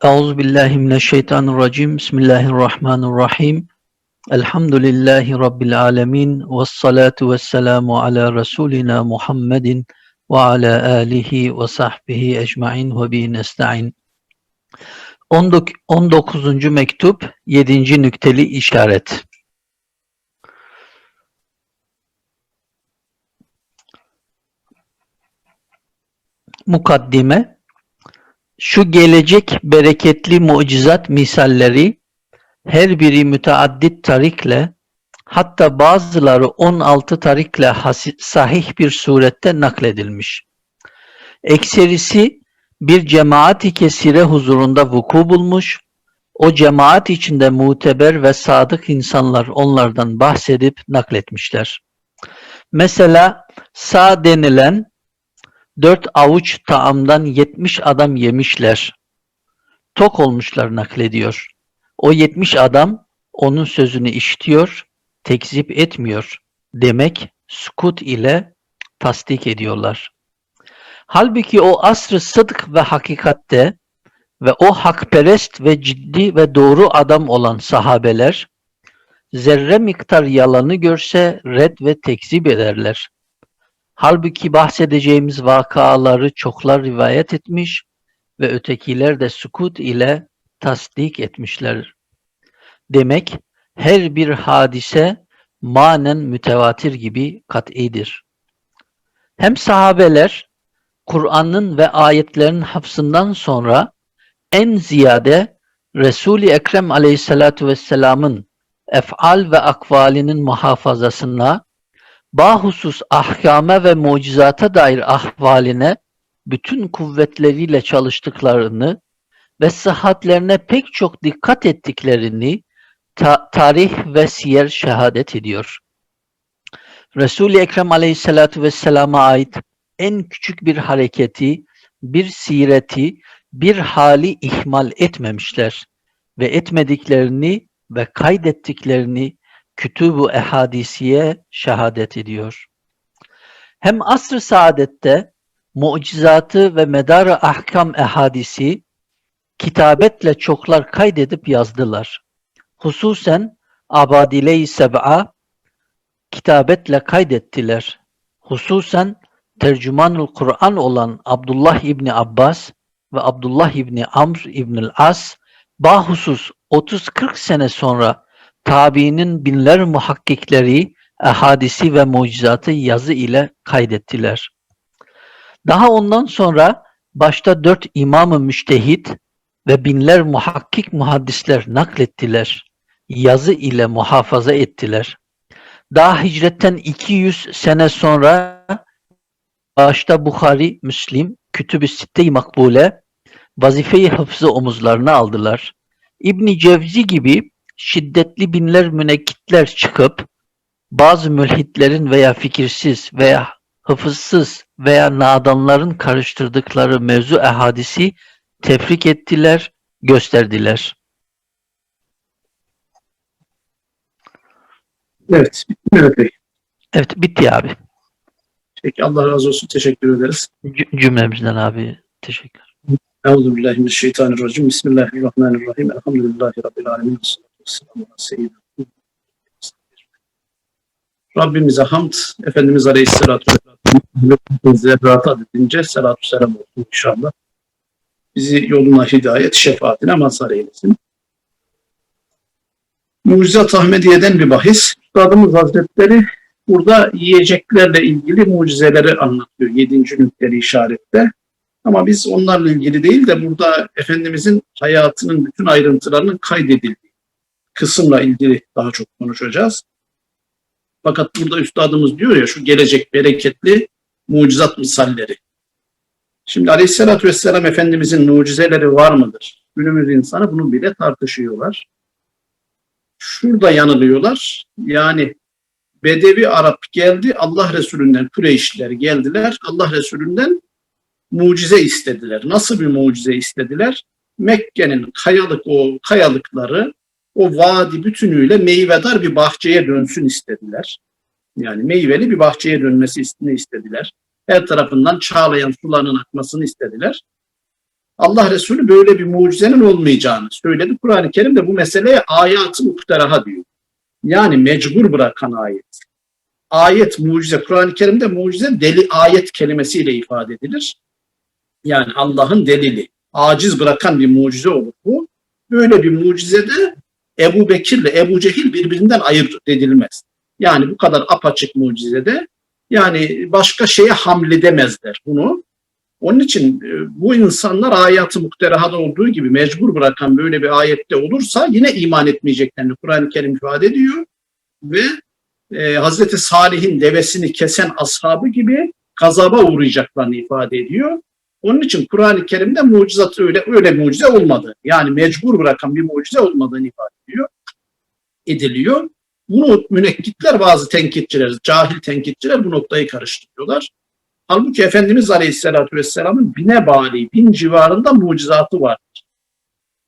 Euzu billahi mineşşeytanirracim. Bismillahirrahmanirrahim. Elhamdülillahi rabbil alamin ve salatu vesselamu ala rasulina Muhammedin ve ala alihi ve sahbihi ecmaîn ve bi nestaîn. 19. mektup 7. nükteli işaret. Mukaddime şu gelecek bereketli mucizat misalleri her biri müteaddit tarikle hatta bazıları 16 tarikle sahih bir surette nakledilmiş. Ekserisi bir cemaat-i kesire huzurunda vuku bulmuş, o cemaat içinde muteber ve sadık insanlar onlardan bahsedip nakletmişler. Mesela sağ denilen dört avuç taamdan yetmiş adam yemişler. Tok olmuşlar naklediyor. O yetmiş adam onun sözünü işitiyor, tekzip etmiyor. Demek sukut ile tasdik ediyorlar. Halbuki o asr-ı sıdk ve hakikatte ve o hakperest ve ciddi ve doğru adam olan sahabeler zerre miktar yalanı görse red ve tekzip ederler. Halbuki bahsedeceğimiz vakaları çoklar rivayet etmiş ve ötekiler de sukut ile tasdik etmişler. Demek her bir hadise manen mütevatir gibi kat'idir. Hem sahabeler Kur'an'ın ve ayetlerin hafzından sonra en ziyade Resul-i Ekrem aleyhissalatu vesselamın ef'al ve akvalinin muhafazasına bahusus ahkame ve mucizata dair ahvaline bütün kuvvetleriyle çalıştıklarını ve sıhhatlerine pek çok dikkat ettiklerini ta- tarih ve siyer şehadet ediyor. Resul-i Ekrem aleyhissalatu vesselama ait en küçük bir hareketi, bir sireti, bir hali ihmal etmemişler ve etmediklerini ve kaydettiklerini kütüb-ü ehadisiye şehadet ediyor. Hem asr-ı saadette mucizatı ve medar-ı ahkam ehadisi kitabetle çoklar kaydedip yazdılar. Hususen Abadile-i Seb'a kitabetle kaydettiler. Hususen tercümanul Kur'an olan Abdullah İbni Abbas ve Abdullah İbni Amr İbnül As bahusus 30-40 sene sonra tabiinin binler muhakkikleri ehadisi ve mucizatı yazı ile kaydettiler. Daha ondan sonra başta dört imam-ı müştehit ve binler muhakkik muhaddisler naklettiler. Yazı ile muhafaza ettiler. Daha hicretten 200 sene sonra başta Bukhari, Müslim, Kütüb-ü Sitte-i Makbule vazifeyi hıfzı omuzlarına aldılar. İbni Cevzi gibi şiddetli binler münekkitler çıkıp bazı mülhitlerin veya fikirsiz veya hıfızsız veya nadanların karıştırdıkları mevzu ehadisi tefrik ettiler, gösterdiler. Evet. bitti Mehmet Bey? Evet bitti abi. Peki Allah razı olsun. Teşekkür ederiz. C- cümlemizden abi. Teşekkür. Euzubillahimineşşeytanirracim. Bismillahirrahmanirrahim. Elhamdülillahi Rabbil alemin. Rabbimize hamd, Efendimiz Aleyhisselatü Vesselam zerrat adedince selatü selam olsun inşallah. Bizi yoluna hidayet, şefaatine mazhar eylesin. Mucizat Ahmediye'den bir bahis. Üstadımız Hazretleri burada yiyeceklerle ilgili mucizeleri anlatıyor. Yedinci nükteli işarette. Ama biz onlarla ilgili değil de burada Efendimizin hayatının bütün ayrıntılarının kaydedildiği kısımla ilgili daha çok konuşacağız. Fakat burada üstadımız diyor ya şu gelecek bereketli mucizat misalleri. Şimdi Aleyhisselatü Vesselam Efendimizin mucizeleri var mıdır? Günümüz insanı bunu bile tartışıyorlar. Şurada yanılıyorlar. Yani Bedevi Arap geldi Allah Resulünden Kureyşliler geldiler. Allah Resulünden mucize istediler. Nasıl bir mucize istediler? Mekke'nin kayalık o kayalıkları o vadi bütünüyle meyvedar bir bahçeye dönsün istediler. Yani meyveli bir bahçeye dönmesini istediler. Her tarafından çağlayan suların akmasını istediler. Allah Resulü böyle bir mucizenin olmayacağını söyledi. Kur'an-ı Kerim de bu meseleye ayatı muhteraha diyor. Yani mecbur bırakan ayet. Ayet, mucize. Kur'an-ı Kerim'de mucize deli ayet kelimesiyle ifade edilir. Yani Allah'ın delili. Aciz bırakan bir mucize olur bu. Böyle bir mucizede Ebu Bekir ile Ebu Cehil birbirinden ayırt edilmez. Yani bu kadar apaçık mucizede yani başka şeye hamledemezler bunu. Onun için e, bu insanlar ayatı mukterahada olduğu gibi mecbur bırakan böyle bir ayette olursa yine iman etmeyeceklerini Kur'an-ı Kerim ifade ediyor. Ve e, Hazreti Salih'in devesini kesen ashabı gibi gazaba uğrayacaklarını ifade ediyor. Onun için Kur'an-ı Kerim'de mucizat öyle öyle mucize olmadı. Yani mecbur bırakan bir mucize olmadığını ifade ediyor. Ediliyor. Bunu münekkitler bazı tenkitçiler, cahil tenkitçiler bu noktayı karıştırıyorlar. Halbuki Efendimiz Aleyhisselatü Vesselam'ın bine bali, bin civarında mucizatı vardır.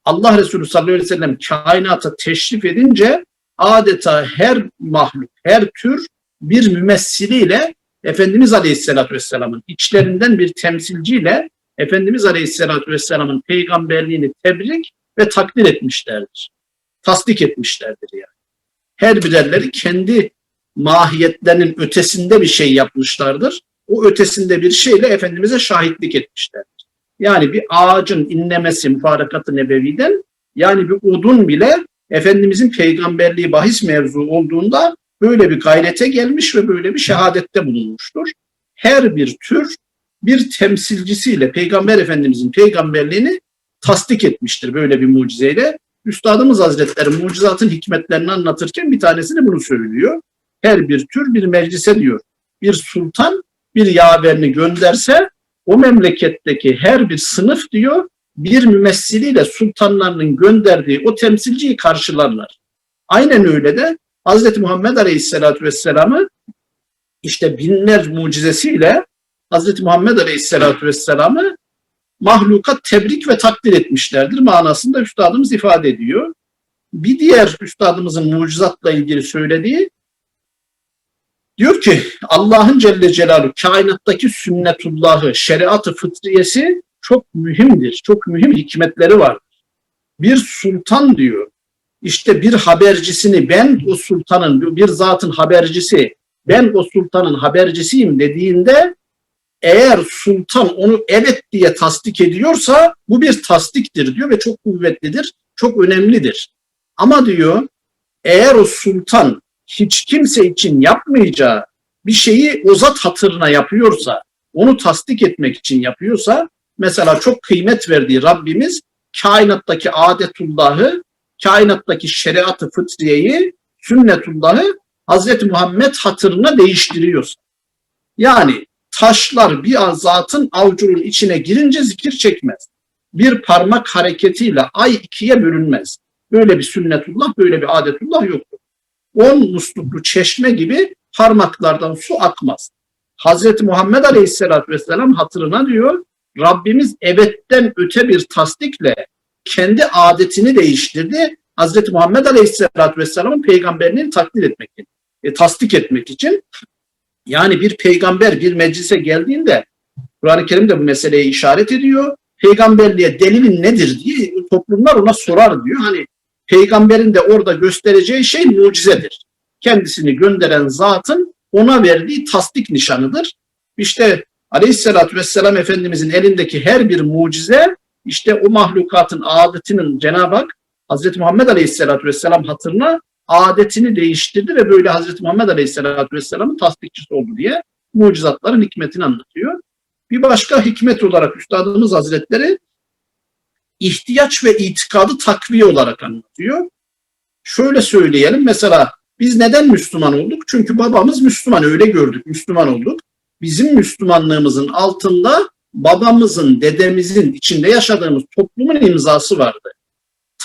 Allah Resulü sallallahu aleyhi ve sellem kainata teşrif edince adeta her mahluk, her tür bir mümessiliyle Efendimiz Aleyhisselatü Vesselam'ın içlerinden bir temsilciyle Efendimiz Aleyhisselatü Vesselam'ın peygamberliğini tebrik ve takdir etmişlerdir. Tasdik etmişlerdir yani. Her birerleri kendi mahiyetlerinin ötesinde bir şey yapmışlardır. O ötesinde bir şeyle Efendimiz'e şahitlik etmişlerdir. Yani bir ağacın inlemesi müfarekat-ı nebeviden yani bir odun bile Efendimizin peygamberliği bahis mevzu olduğunda böyle bir gayrete gelmiş ve böyle bir şehadette bulunmuştur. Her bir tür bir temsilcisiyle Peygamber Efendimizin peygamberliğini tasdik etmiştir böyle bir mucizeyle. Üstadımız Hazretleri mucizatın hikmetlerini anlatırken bir tanesini bunu söylüyor. Her bir tür bir meclise diyor. Bir sultan bir yaverini gönderse o memleketteki her bir sınıf diyor bir mümessiliyle sultanlarının gönderdiği o temsilciyi karşılarlar. Aynen öyle de Hz. Muhammed Aleyhisselatü Vesselam'ı işte binler mucizesiyle Hz. Muhammed Aleyhisselatü Vesselam'ı mahlukat tebrik ve takdir etmişlerdir manasında üstadımız ifade ediyor. Bir diğer üstadımızın mucizatla ilgili söylediği diyor ki Allah'ın Celle Celaluhu kainattaki sünnetullahı, şeriatı fıtriyesi çok mühimdir. Çok mühim hikmetleri var. Bir sultan diyor işte bir habercisini ben o sultanın bir zatın habercisi ben o sultanın habercisiyim dediğinde eğer sultan onu evet diye tasdik ediyorsa bu bir tasdiktir diyor ve çok kuvvetlidir, çok önemlidir. Ama diyor eğer o sultan hiç kimse için yapmayacağı bir şeyi o zat hatırına yapıyorsa, onu tasdik etmek için yapıyorsa, mesela çok kıymet verdiği Rabbimiz kainattaki adetullahı, kainattaki şeriatı fıtriyeyi, sünnetullahı Hazreti Muhammed hatırına değiştiriyorsa. Yani taşlar bir zatın avucunun içine girince zikir çekmez. Bir parmak hareketiyle ay ikiye bölünmez. Böyle bir sünnetullah, böyle bir adetullah yoktur. On musluklu çeşme gibi parmaklardan su akmaz. Hazreti Muhammed Aleyhisselatü Vesselam hatırına diyor, Rabbimiz evetten öte bir tasdikle kendi adetini değiştirdi. Hazreti Muhammed Aleyhisselatü Vesselam'ın peygamberliğini takdir etmek için, e, tasdik etmek için yani bir peygamber bir meclise geldiğinde Kur'an-ı Kerim de bu meseleye işaret ediyor. Peygamberliğe delilin nedir diye toplumlar ona sorar diyor. Hani peygamberin de orada göstereceği şey mucizedir. Kendisini gönderen zatın ona verdiği tasdik nişanıdır. İşte Aleyhisselatü Vesselam Efendimizin elindeki her bir mucize işte o mahlukatın adetinin Cenab-ı Hak Hazreti Muhammed Aleyhisselatü Vesselam hatırına adetini değiştirdi ve böyle Hazreti Muhammed Aleyhisselatü Vesselam'ın tasdikçisi oldu diye mucizatların hikmetini anlatıyor. Bir başka hikmet olarak Üstadımız Hazretleri ihtiyaç ve itikadı takviye olarak anlatıyor. Şöyle söyleyelim mesela biz neden Müslüman olduk? Çünkü babamız Müslüman öyle gördük Müslüman olduk. Bizim Müslümanlığımızın altında babamızın, dedemizin içinde yaşadığımız toplumun imzası vardı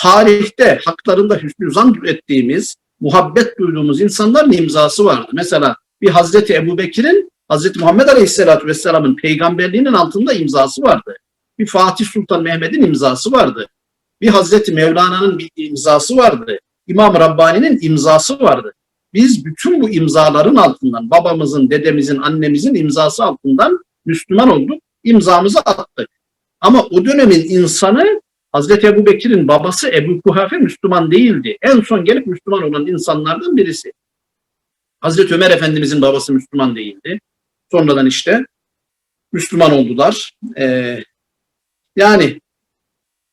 tarihte haklarında hüsnü zan ettiğimiz, muhabbet duyduğumuz insanların imzası vardı. Mesela bir Hazreti Ebu Bekir'in Hazreti Muhammed Aleyhisselatü Vesselam'ın peygamberliğinin altında imzası vardı. Bir Fatih Sultan Mehmet'in imzası vardı. Bir Hazreti Mevlana'nın bir imzası vardı. İmam Rabbani'nin imzası vardı. Biz bütün bu imzaların altından, babamızın, dedemizin, annemizin imzası altından Müslüman olduk, imzamızı attık. Ama o dönemin insanı Hazreti Ebu Bekir'in babası Ebu Kuhafe Müslüman değildi. En son gelip Müslüman olan insanlardan birisi. Hazreti Ömer Efendimizin babası Müslüman değildi. Sonradan işte Müslüman oldular. Ee, yani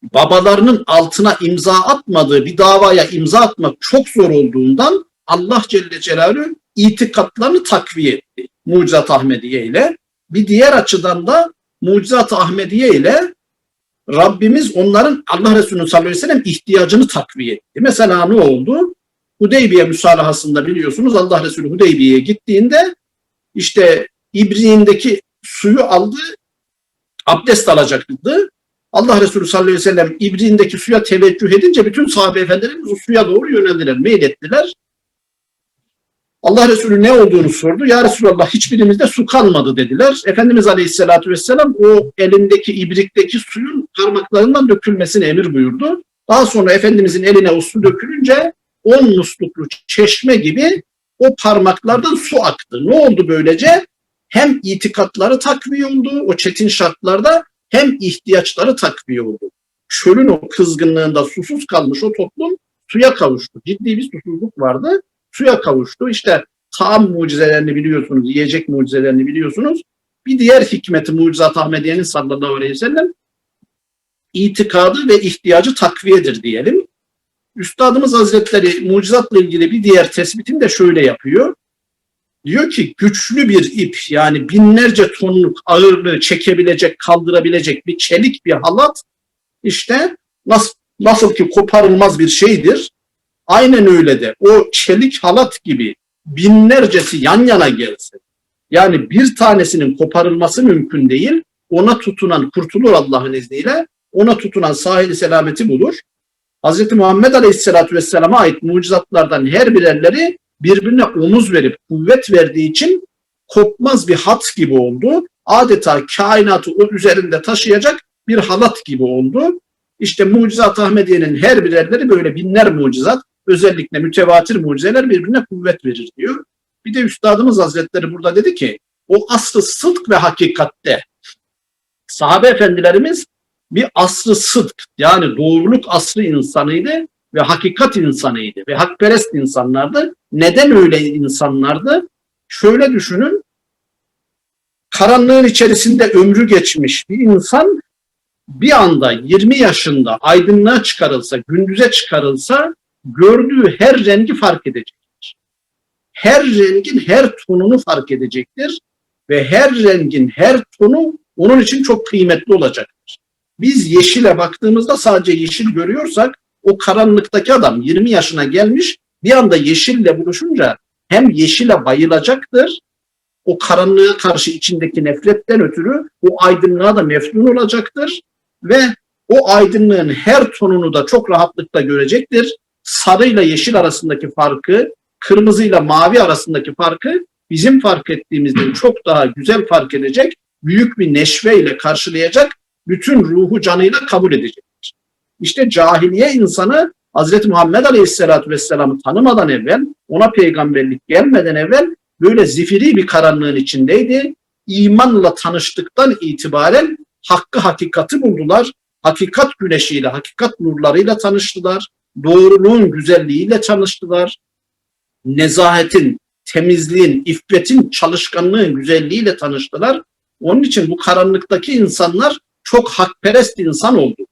babalarının altına imza atmadığı bir davaya imza atmak çok zor olduğundan Allah Celle Celaluhu itikatlarını takviye etti. Mucizat Ahmediye ile. Bir diğer açıdan da Mucizat Ahmediye ile Rabbimiz onların Allah Resulü sallallahu aleyhi ve sellem ihtiyacını takviye etti. Mesela ne oldu? Hudeybiye müsalahasında biliyorsunuz Allah Resulü Hudeybiye'ye gittiğinde işte İbriğindeki suyu aldı, abdest alacaktı. Allah Resulü sallallahu aleyhi ve sellem İbriğindeki suya teveccüh edince bütün sahabe efendilerimiz o suya doğru yöneldiler, meylettiler. Allah Resulü ne olduğunu sordu. Ya Resulallah hiçbirimizde su kalmadı dediler. Efendimiz Aleyhisselatü Vesselam o elindeki ibrikteki suyun parmaklarından dökülmesini emir buyurdu. Daha sonra Efendimizin eline o su dökülünce on musluklu çeşme gibi o parmaklardan su aktı. Ne oldu böylece? Hem itikatları takviye oldu o çetin şartlarda hem ihtiyaçları takviye oldu. Çölün o kızgınlığında susuz kalmış o toplum suya kavuştu. Ciddi bir susuzluk vardı. Suya kavuştu. İşte tam mucizelerini biliyorsunuz, yiyecek mucizelerini biliyorsunuz. Bir diğer hikmeti mucizat Ahmediye'nin sallallahu aleyhi ve sellem itikadı ve ihtiyacı takviyedir diyelim. Üstadımız Hazretleri mucizatla ilgili bir diğer tespitin de şöyle yapıyor. Diyor ki güçlü bir ip yani binlerce tonluk ağırlığı çekebilecek, kaldırabilecek bir çelik bir halat işte nasıl, nasıl ki koparılmaz bir şeydir. Aynen öyle de o çelik halat gibi binlercesi yan yana gelse yani bir tanesinin koparılması mümkün değil. Ona tutunan kurtulur Allah'ın izniyle. Ona tutunan sahili selameti bulur. Hz. Muhammed Aleyhisselatü Vesselam'a ait mucizatlardan her birerleri birbirine omuz verip kuvvet verdiği için kopmaz bir hat gibi oldu. Adeta kainatı o üzerinde taşıyacak bir halat gibi oldu. İşte mucizat Ahmediye'nin her birerleri böyle binler mucizat, özellikle mütevatir mucizeler birbirine kuvvet verir diyor. Bir de Üstadımız Hazretleri burada dedi ki, o aslı sıdk ve hakikatte sahabe efendilerimiz bir asrı sıdk yani doğruluk asrı insanıydı ve hakikat insanıydı ve hakperest insanlardı. Neden öyle insanlardı? Şöyle düşünün, karanlığın içerisinde ömrü geçmiş bir insan bir anda 20 yaşında aydınlığa çıkarılsa, gündüze çıkarılsa gördüğü her rengi fark edecektir. Her rengin her tonunu fark edecektir ve her rengin her tonu onun için çok kıymetli olacaktır. Biz yeşile baktığımızda sadece yeşil görüyorsak o karanlıktaki adam 20 yaşına gelmiş bir anda yeşille buluşunca hem yeşile bayılacaktır o karanlığa karşı içindeki nefretten ötürü o aydınlığa da mefnun olacaktır ve o aydınlığın her tonunu da çok rahatlıkla görecektir. Sarıyla yeşil arasındaki farkı, kırmızıyla mavi arasındaki farkı bizim fark ettiğimizden çok daha güzel fark edecek, büyük bir neşveyle karşılayacak, bütün ruhu canıyla kabul edecektir. İşte cahiliye insanı Hazreti Muhammed Aleyhisselatü Vesselam'ı tanımadan evvel, ona peygamberlik gelmeden evvel böyle zifiri bir karanlığın içindeydi. İmanla tanıştıktan itibaren hakkı hakikati buldular. Hakikat güneşiyle, hakikat nurlarıyla tanıştılar. Doğruluğun güzelliğiyle tanıştılar. Nezahetin, temizliğin, iffetin, çalışkanlığın güzelliğiyle tanıştılar. Onun için bu karanlıktaki insanlar çok hakperest insan oldu.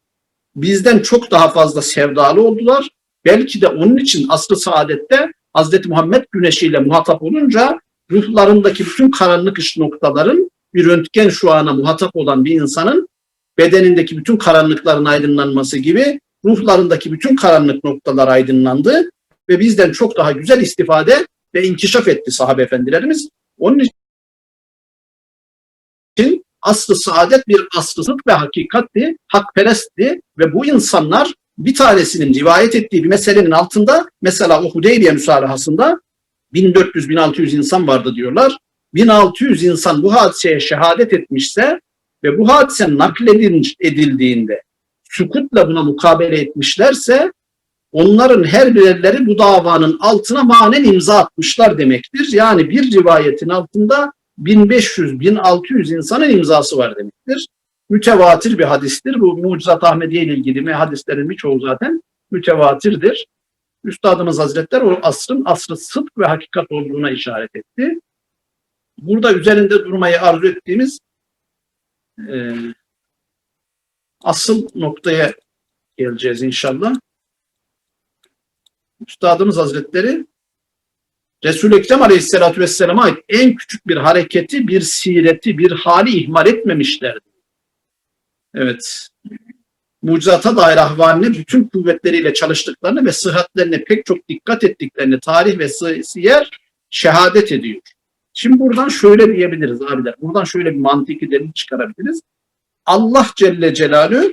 Bizden çok daha fazla sevdalı oldular. Belki de onun için asr-ı saadette Hazreti Muhammed güneşiyle muhatap olunca ruhlarındaki bütün karanlık ışık noktaların bir röntgen şu ana muhatap olan bir insanın bedenindeki bütün karanlıkların aydınlanması gibi ruhlarındaki bütün karanlık noktalar aydınlandı ve bizden çok daha güzel istifade ve inkişaf etti sahabe efendilerimiz. Onun için aslı saadet bir aslılık ve hakikatti, hakperestti ve bu insanlar bir tanesinin rivayet ettiği bir meselenin altında mesela o Hudeybiye müsalahasında 1400-1600 insan vardı diyorlar. 1600 insan bu hadiseye şehadet etmişse ve bu hadise nakledildiğinde sükutla buna mukabele etmişlerse onların her birerleri bu davanın altına manen imza atmışlar demektir. Yani bir rivayetin altında 1500-1600 insanın imzası var demektir. mütevatir bir hadistir. Bu Mucizat Ahmediye ile ilgili hadislerin birçoğu zaten mütevatirdir. Üstadımız Hazretler o asrın asrı sıdk ve hakikat olduğuna işaret etti. Burada üzerinde durmayı arzu ettiğimiz e, asıl noktaya geleceğiz inşallah. Üstadımız Hazretleri Resul-i Ekrem Aleyhisselatü Vesselam'a ait en küçük bir hareketi, bir sireti, bir hali ihmal etmemişlerdi. Evet. Mucizata dair ahvaline bütün kuvvetleriyle çalıştıklarını ve sıhhatlerine pek çok dikkat ettiklerini tarih ve siyer şehadet ediyor. Şimdi buradan şöyle diyebiliriz abiler. Buradan şöyle bir mantıki delil çıkarabiliriz. Allah Celle Celaluhu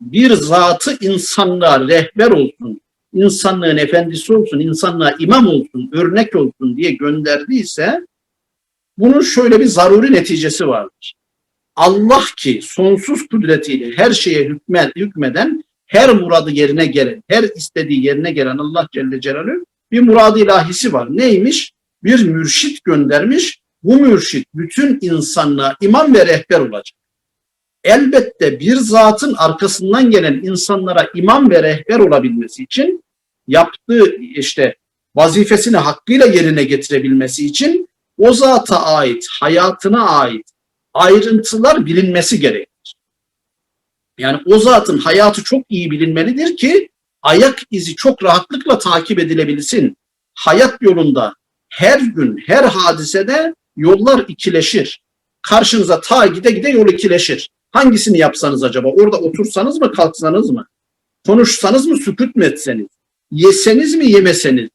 bir zatı insanlığa rehber olsun, insanlığın efendisi olsun, insanlığa imam olsun, örnek olsun diye gönderdiyse bunun şöyle bir zaruri neticesi vardır. Allah ki sonsuz kudretiyle her şeye hükmen, hükmeden, her muradı yerine gelen, her istediği yerine gelen Allah Celle Celaluhu bir muradı ilahisi var. Neymiş? Bir mürşit göndermiş. Bu mürşit bütün insanlığa imam ve rehber olacak. Elbette bir zatın arkasından gelen insanlara imam ve rehber olabilmesi için yaptığı işte vazifesini hakkıyla yerine getirebilmesi için o zata ait, hayatına ait ayrıntılar bilinmesi gerekir. Yani o zatın hayatı çok iyi bilinmelidir ki ayak izi çok rahatlıkla takip edilebilsin. Hayat yolunda her gün, her hadisede yollar ikileşir. Karşınıza ta gide gide yol ikileşir. Hangisini yapsanız acaba? Orada otursanız mı, kalksanız mı? Konuşsanız mı, sükut mu etseniz? Yeseniz mi, yemeseniz?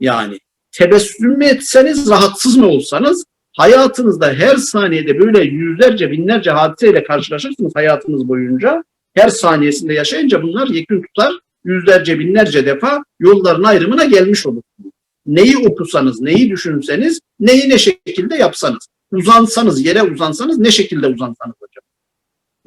Yani tebessüm mü etseniz, rahatsız mı olsanız hayatınızda her saniyede böyle yüzlerce, binlerce hadiseyle karşılaşırsınız hayatınız boyunca. Her saniyesinde yaşayınca bunlar yekün tutar. Yüzlerce, binlerce defa yolların ayrımına gelmiş olursunuz. Neyi okusanız, neyi düşünseniz, neyi ne şekilde yapsanız. Uzansanız, yere uzansanız ne şekilde uzansanız?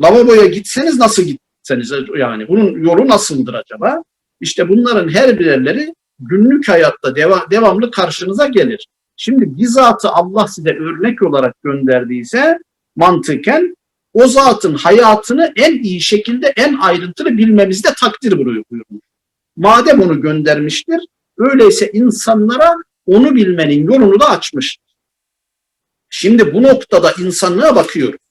Lavaboya gitseniz nasıl gitseniz yani bunun yolu nasıldır acaba? İşte bunların her birerleri günlük hayatta deva, devamlı karşınıza gelir. Şimdi bizatı Allah size örnek olarak gönderdiyse mantıken o zatın hayatını en iyi şekilde en ayrıntılı bilmemizde takdir buyurmuş. Madem onu göndermiştir, öyleyse insanlara onu bilmenin yolunu da açmıştır. Şimdi bu noktada insanlığa bakıyoruz.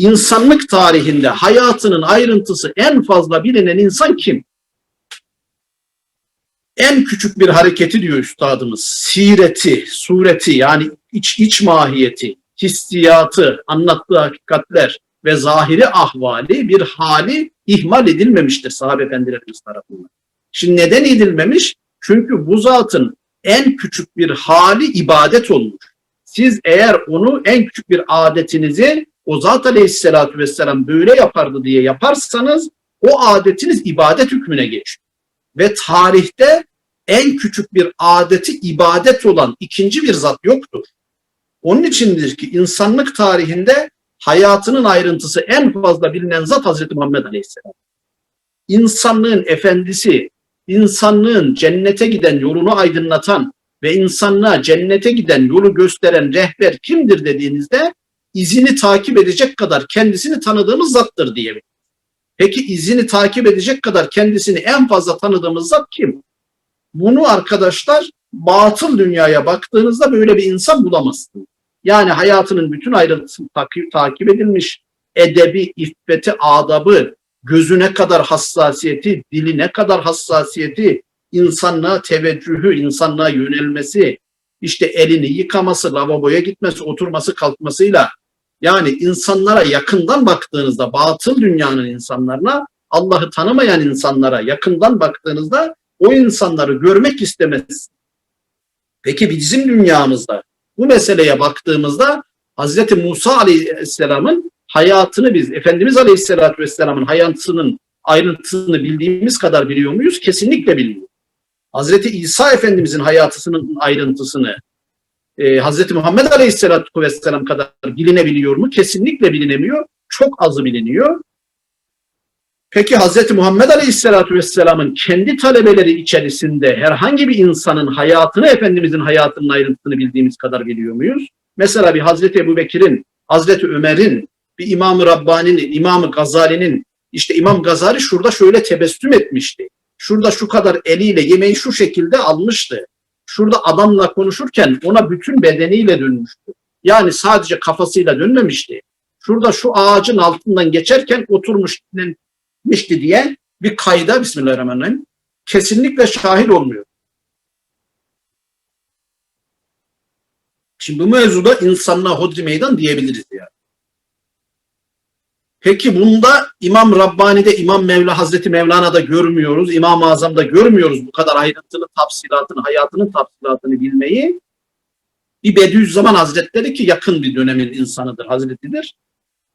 İnsanlık tarihinde hayatının ayrıntısı en fazla bilinen insan kim? en küçük bir hareketi diyor üstadımız. Sireti, sureti yani iç, iç mahiyeti, hissiyatı, anlattığı hakikatler ve zahiri ahvali bir hali ihmal edilmemiştir sahabe efendilerimiz tarafından. Şimdi neden edilmemiş? Çünkü bu zatın en küçük bir hali ibadet olmuş. Siz eğer onu en küçük bir adetinizi o zat aleyhissalatü vesselam böyle yapardı diye yaparsanız o adetiniz ibadet hükmüne geçiyor. Ve tarihte en küçük bir adeti ibadet olan ikinci bir zat yoktur. Onun içindir ki insanlık tarihinde hayatının ayrıntısı en fazla bilinen zat Hazreti Muhammed Aleyhisselam. İnsanlığın efendisi, insanlığın cennete giden yolunu aydınlatan ve insanlığa cennete giden yolu gösteren rehber kimdir dediğinizde izini takip edecek kadar kendisini tanıdığımız zattır diyebiliriz. Peki izini takip edecek kadar kendisini en fazla tanıdığımız zat kim? Bunu arkadaşlar batıl dünyaya baktığınızda böyle bir insan bulamazsınız. Yani hayatının bütün ayrıntısı takip, takip edilmiş, edebi, iffeti, adabı, gözüne kadar hassasiyeti, diline kadar hassasiyeti, insanlığa teveccühü, insanlığa yönelmesi, işte elini yıkaması, lavaboya gitmesi, oturması, kalkmasıyla yani insanlara yakından baktığınızda, batıl dünyanın insanlarına, Allah'ı tanımayan insanlara yakından baktığınızda o insanları görmek istemez. Peki bizim dünyamızda bu meseleye baktığımızda Hz. Musa Aleyhisselam'ın hayatını biz Efendimiz Aleyhisselatü Vesselam'ın hayatının ayrıntısını bildiğimiz kadar biliyor muyuz? Kesinlikle bilmiyoruz. Hz. İsa Efendimizin hayatısının ayrıntısını e, Hz. Muhammed Aleyhisselatü Vesselam kadar bilinebiliyor mu? Kesinlikle bilinemiyor. Çok azı biliniyor. Peki Hz. Muhammed Aleyhisselatü Vesselam'ın kendi talebeleri içerisinde herhangi bir insanın hayatını, Efendimizin hayatının ayrıntısını bildiğimiz kadar biliyor muyuz? Mesela bir Hazreti Ebu Bekir'in, Hazreti Ömer'in, bir İmam-ı Rabbani'nin, İmam-ı Gazali'nin işte İmam Gazali şurada şöyle tebessüm etmişti. Şurada şu kadar eliyle yemeği şu şekilde almıştı. Şurada adamla konuşurken ona bütün bedeniyle dönmüştü. Yani sadece kafasıyla dönmemişti. Şurada şu ağacın altından geçerken oturmuştu diye bir kayda Bismillahirrahmanirrahim kesinlikle şahit olmuyor. Şimdi bu mevzuda insanlığa hodri meydan diyebiliriz yani. Peki bunda İmam Rabbani'de İmam Mevla Hazreti Mevlana'da görmüyoruz. İmam-ı Azam'da görmüyoruz bu kadar ayrıntılı tafsilatını, hayatının tafsilatını bilmeyi. Bir Bediüzzaman Hazretleri ki yakın bir dönemin insanıdır, hazretidir.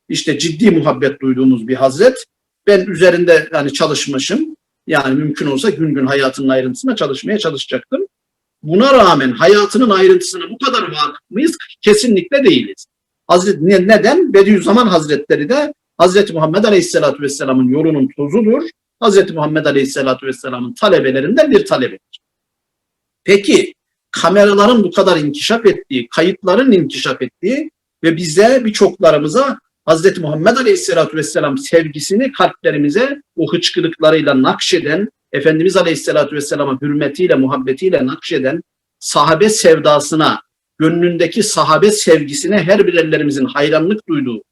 İşte ciddi muhabbet duyduğumuz bir hazret. Ben üzerinde yani çalışmışım. Yani mümkün olsa gün gün hayatının ayrıntısına çalışmaya çalışacaktım. Buna rağmen hayatının ayrıntısına bu kadar vakıf mıyız? Kesinlikle değiliz. Hazreti, neden? Bediüzzaman Hazretleri de Hazreti Muhammed Aleyhisselatü Vesselam'ın yolunun tozudur. Hazreti Muhammed Aleyhisselatü Vesselam'ın talebelerinden bir talebedir. Peki kameraların bu kadar inkişaf ettiği, kayıtların inkişaf ettiği ve bize birçoklarımıza Hazreti Muhammed Aleyhisselatü Vesselam sevgisini kalplerimize o hıçkırıklarıyla nakşeden, Efendimiz Aleyhisselatü Vesselam'a hürmetiyle, muhabbetiyle nakşeden, sahabe sevdasına, gönlündeki sahabe sevgisine her birerlerimizin hayranlık duyduğu,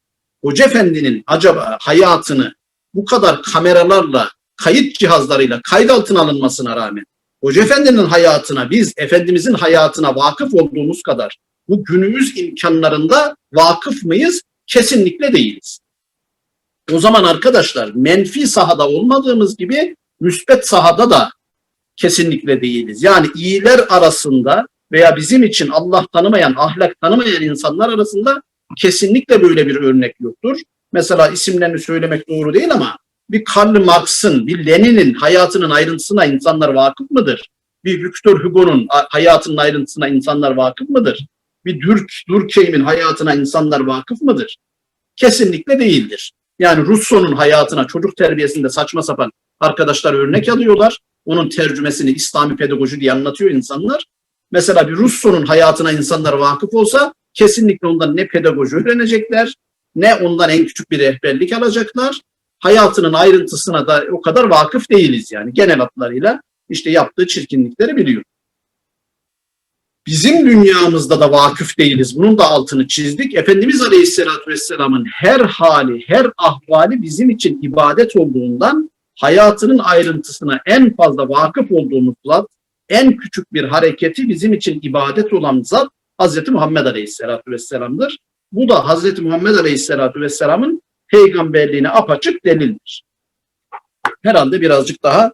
Hoca Efendi'nin acaba hayatını bu kadar kameralarla, kayıt cihazlarıyla kayıt altına alınmasına rağmen Hoca Efendi'nin hayatına biz Efendimizin hayatına vakıf olduğumuz kadar bu günümüz imkanlarında vakıf mıyız? Kesinlikle değiliz. O zaman arkadaşlar menfi sahada olmadığımız gibi müspet sahada da kesinlikle değiliz. Yani iyiler arasında veya bizim için Allah tanımayan, ahlak tanımayan insanlar arasında kesinlikle böyle bir örnek yoktur. Mesela isimlerini söylemek doğru değil ama bir Karl Marx'ın, bir Lenin'in hayatının ayrıntısına insanlar vakıf mıdır? Bir Victor Hugo'nun hayatının ayrıntısına insanlar vakıf mıdır? Bir Dürk, Durkheim'in hayatına insanlar vakıf mıdır? Kesinlikle değildir. Yani Rousseau'nun hayatına çocuk terbiyesinde saçma sapan arkadaşlar örnek alıyorlar. Onun tercümesini İslami pedagoji diye anlatıyor insanlar. Mesela bir Rousseau'nun hayatına insanlar vakıf olsa kesinlikle ondan ne pedagoji öğrenecekler, ne ondan en küçük bir rehberlik alacaklar. Hayatının ayrıntısına da o kadar vakıf değiliz yani genel hatlarıyla işte yaptığı çirkinlikleri biliyor. Bizim dünyamızda da vakıf değiliz. Bunun da altını çizdik. Efendimiz Aleyhisselatü Vesselam'ın her hali, her ahvali bizim için ibadet olduğundan hayatının ayrıntısına en fazla vakıf olduğumuz zat, en küçük bir hareketi bizim için ibadet olan zat Hazreti Muhammed Aleyhisselatü Vesselam'dır. Bu da Hazreti Muhammed Aleyhisselatü Vesselam'ın peygamberliğine apaçık delildir. Herhalde birazcık daha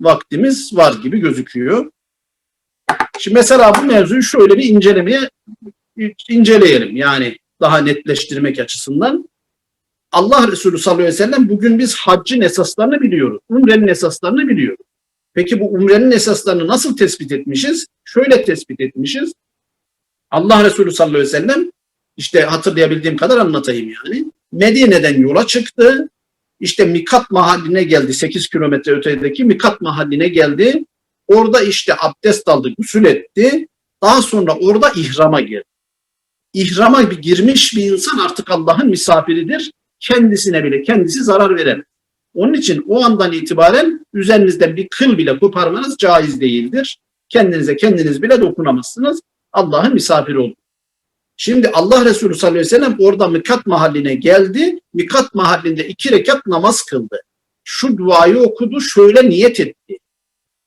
vaktimiz var gibi gözüküyor. Şimdi mesela bu mevzuyu şöyle bir incelemeye inceleyelim. Yani daha netleştirmek açısından. Allah Resulü sallallahu aleyhi ve sellem bugün biz haccın esaslarını biliyoruz. Umrenin esaslarını biliyoruz. Peki bu umrenin esaslarını nasıl tespit etmişiz? Şöyle tespit etmişiz. Allah Resulü sallallahu aleyhi ve sellem işte hatırlayabildiğim kadar anlatayım yani. Medine'den yola çıktı. İşte Mikat mahalline geldi. 8 kilometre ötedeki Mikat mahalline geldi. Orada işte abdest aldı, gusül etti. Daha sonra orada ihrama girdi. İhrama bir girmiş bir insan artık Allah'ın misafiridir. Kendisine bile kendisi zarar veremez. Onun için o andan itibaren üzerinizden bir kıl bile koparmanız caiz değildir. Kendinize kendiniz bile dokunamazsınız. Allah'ın misafiri olun. Şimdi Allah Resulü sallallahu aleyhi ve sellem orada Mikat mahalline geldi. Mikat mahallinde iki rekat namaz kıldı. Şu duayı okudu, şöyle niyet etti.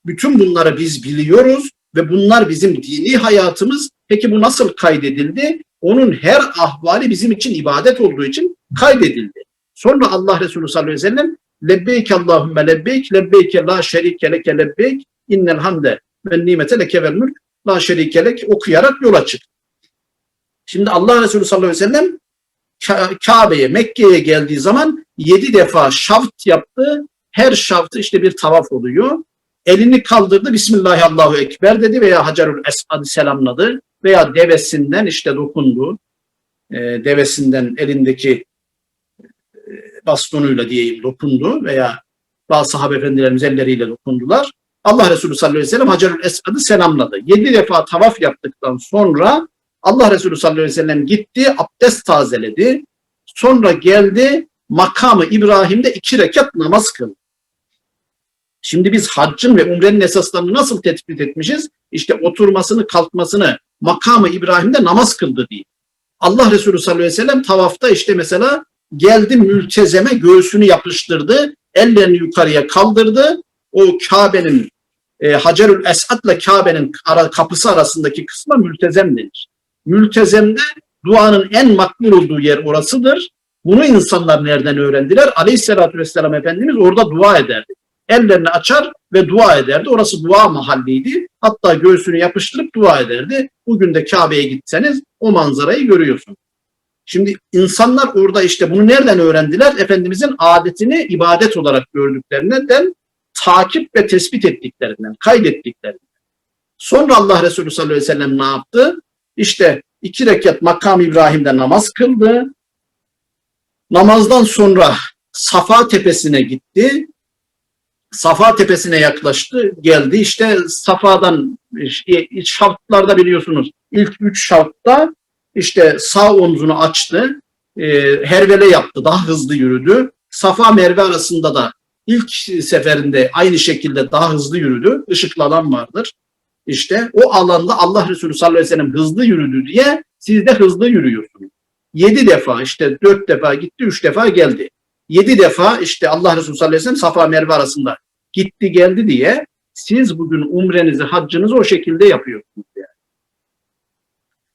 Bütün bunları biz biliyoruz ve bunlar bizim dini hayatımız. Peki bu nasıl kaydedildi? Onun her ahvali bizim için ibadet olduğu için kaydedildi. Sonra Allah Resulü sallallahu aleyhi ve sellem lebbeyk Allahümme lebbeyk lebbeyke la şerike leke lebbeyk innel hamde ve nimete leke vel mülk la şerike lek okuyarak yola çıktı. Şimdi Allah Resulü sallallahu aleyhi ve sellem Kabe'ye, Mekke'ye geldiği zaman yedi defa şaft yaptı. Her şaftı işte bir tavaf oluyor. Elini kaldırdı, Bismillahirrahmanirrahim Ekber dedi veya Hacerül Esad'ı selamladı veya devesinden işte dokundu. E, devesinden elindeki e, bastonuyla diyeyim dokundu veya bazı sahabe efendilerimiz elleriyle dokundular. Allah Resulü sallallahu aleyhi ve sellem Hacerül Esad'ı selamladı. Yedi defa tavaf yaptıktan sonra Allah Resulü sallallahu aleyhi ve sellem gitti, abdest tazeledi. Sonra geldi makamı İbrahim'de iki rekat namaz kıldı. Şimdi biz haccın ve umrenin esaslarını nasıl tespit etmişiz? İşte oturmasını, kalkmasını makamı İbrahim'de namaz kıldı diye. Allah Resulü sallallahu aleyhi ve sellem tavafta işte mesela geldi mültezeme göğsünü yapıştırdı, ellerini yukarıya kaldırdı. O Kabe'nin e, Hacerül Esad'la Kabe'nin ara, kapısı arasındaki kısma mültezem denir. Mültezemde duanın en makbul olduğu yer orasıdır. Bunu insanlar nereden öğrendiler? Aleyhisselatü Vesselam Efendimiz orada dua ederdi. Ellerini açar ve dua ederdi. Orası dua mahalliydi. Hatta göğsünü yapıştırıp dua ederdi. Bugün de Kabe'ye gitseniz o manzarayı görüyorsun. Şimdi insanlar orada işte bunu nereden öğrendiler? Efendimizin adetini ibadet olarak gördüklerinden takip ve tespit ettiklerinden, kaydettiklerinden. Sonra Allah Resulü sallallahu aleyhi ve sellem ne yaptı? İşte iki rekat makam İbrahim'de namaz kıldı. Namazdan sonra Safa tepesine gitti. Safa tepesine yaklaştı, geldi. İşte Safa'dan şaftlarda biliyorsunuz ilk üç şaftta işte sağ omzunu açtı, e, hervele yaptı, daha hızlı yürüdü. Safa Merve arasında da ilk seferinde aynı şekilde daha hızlı yürüdü. Işıklı alan vardır. İşte o alanda Allah Resulü sallallahu aleyhi ve sellem hızlı yürüdü diye siz de hızlı yürüyorsunuz. Yedi defa işte dört defa gitti, üç defa geldi. Yedi defa işte Allah Resulü sallallahu aleyhi ve sellem Safa Merve arasında gitti geldi diye siz bugün umrenizi, haccınızı o şekilde yapıyorsunuz yani.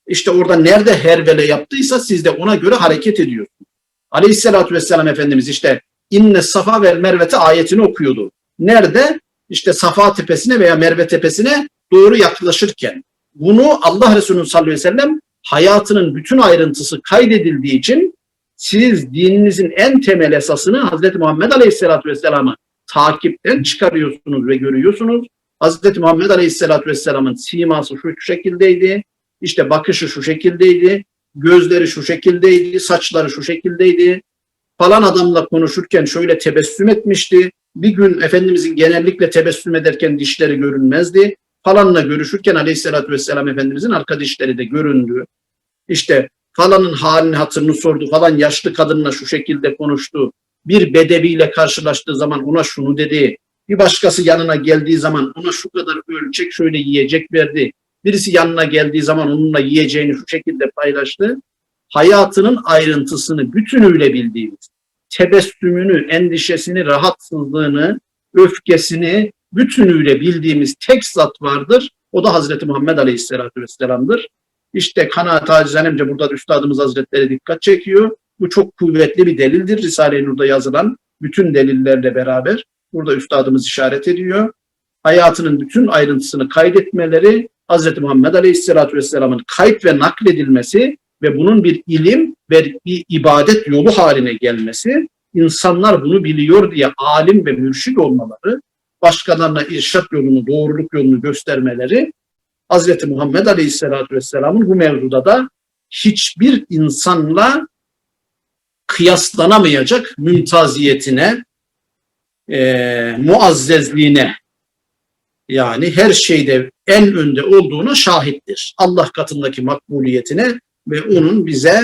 İşte orada nerede hervele yaptıysa siz de ona göre hareket ediyorsunuz. Aleyhisselatü vesselam Efendimiz işte inne safa ve mervete ayetini okuyordu. Nerede? İşte Safa tepesine veya Merve tepesine doğru yaklaşırken. Bunu Allah Resulü sallallahu aleyhi ve sellem hayatının bütün ayrıntısı kaydedildiği için siz dininizin en temel esasını Hazreti Muhammed Aleyhisselatü Vesselam'ı takipten çıkarıyorsunuz ve görüyorsunuz. Hazreti Muhammed Aleyhisselatü Vesselam'ın siması şu şekildeydi, işte bakışı şu şekildeydi, gözleri şu şekildeydi, saçları şu şekildeydi. Falan adamla konuşurken şöyle tebessüm etmişti. Bir gün Efendimizin genellikle tebessüm ederken dişleri görünmezdi. Falanla görüşürken Aleyhisselatü Vesselam Efendimizin arka dişleri de göründü. İşte falanın halini hatırını sordu. Falan yaşlı kadınla şu şekilde konuştu. Bir bedeviyle karşılaştığı zaman ona şunu dedi. Bir başkası yanına geldiği zaman ona şu kadar ölçek şöyle yiyecek verdi. Birisi yanına geldiği zaman onunla yiyeceğini şu şekilde paylaştı. Hayatının ayrıntısını bütünüyle bildiğimiz, tebessümünü, endişesini, rahatsızlığını, öfkesini bütünüyle bildiğimiz tek zat vardır. O da Hazreti Muhammed Aleyhisselatü Vesselam'dır. İşte kanaat acizanemce burada Üstadımız Hazretleri dikkat çekiyor. Bu çok kuvvetli bir delildir. Risale-i Nur'da yazılan bütün delillerle beraber burada Üstadımız işaret ediyor. Hayatının bütün ayrıntısını kaydetmeleri Hz. Muhammed Aleyhisselatü Vesselam'ın kayıt ve nakledilmesi ve bunun bir ilim ve bir ibadet yolu haline gelmesi, insanlar bunu biliyor diye alim ve mürşid olmaları, başkalarına irşat yolunu, doğruluk yolunu göstermeleri, Hz. Muhammed Aleyhisselatü Vesselam'ın bu mevzuda da hiçbir insanla kıyaslanamayacak mümtaziyetine, e, muazzezliğine yani her şeyde en önde olduğuna şahittir. Allah katındaki makbuliyetine ve onun bize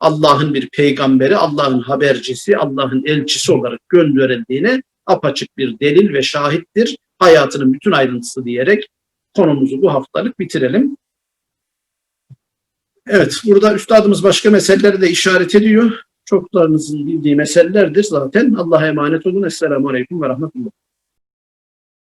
Allah'ın bir peygamberi, Allah'ın habercisi, Allah'ın elçisi olarak gönderildiğine apaçık bir delil ve şahittir. Hayatının bütün ayrıntısı diyerek konumuzu bu haftalık bitirelim. Evet, burada üstadımız başka meseleleri de işaret ediyor. Çoklarınızın bildiği meselelerdir zaten. Allah'a emanet olun. Esselamu Aleyküm ve Rahmetullah.